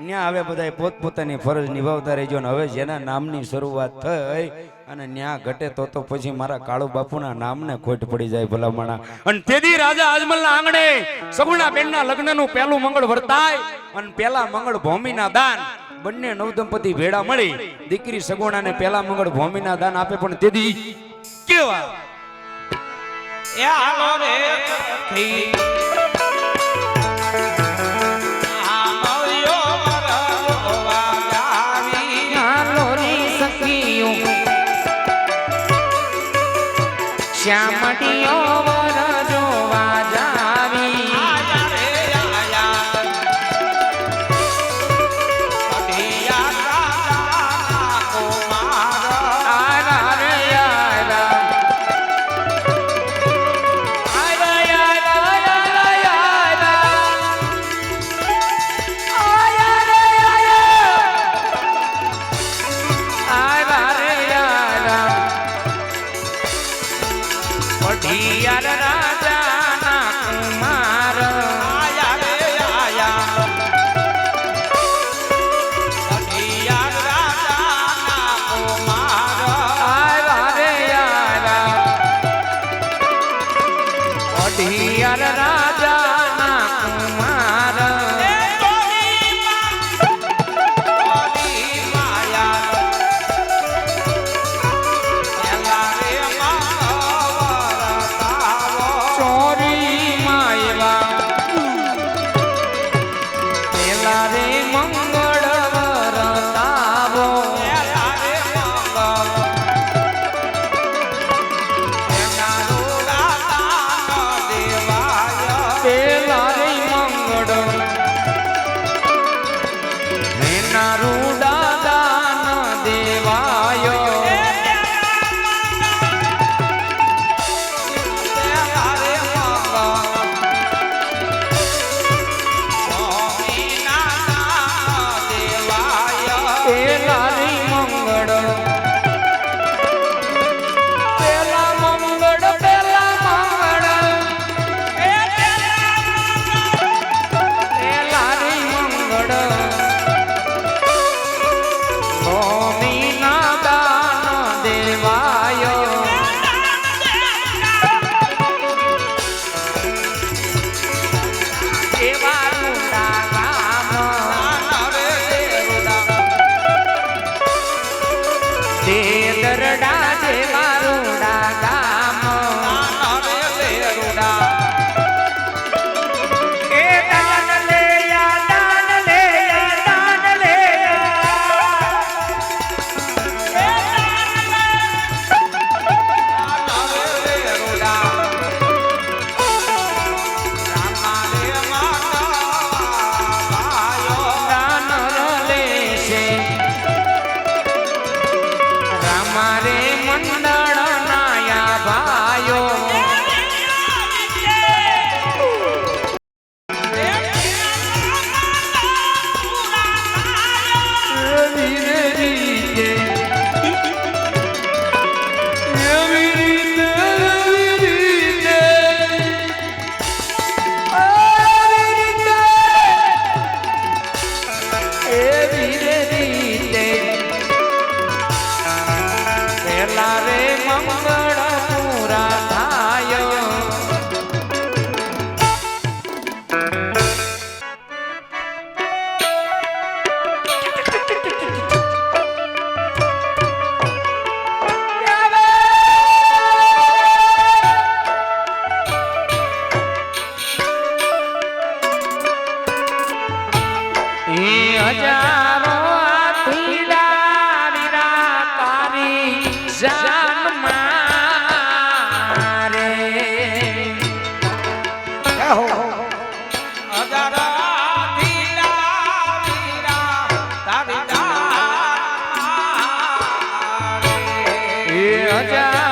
ન્યા હવે બધા પોતપોતાની ફરજ નિભાવતા રહેજો ને હવે જેના નામની શરૂઆત થઈ અને ન્યા ઘટે તો તો પછી મારા કાળુ બાપુના નામને ખોટ પડી જાય ભલામણા. અને તેદી રાજા અજમલના આંગણે સગુણા બેનના લગ્નનું પહેલું મંગળ વર્તાય અને પહેલા મંગળ ભૂમિના દાન બંને નવદંપતિ ભેળા મળી. દીકરી સગુણાને પહેલા મંગળ ભૂમિના દાન આપે પણ તેદી કેવા? એ હાલો રે Yeah, da, da. રે મંગળ હજાર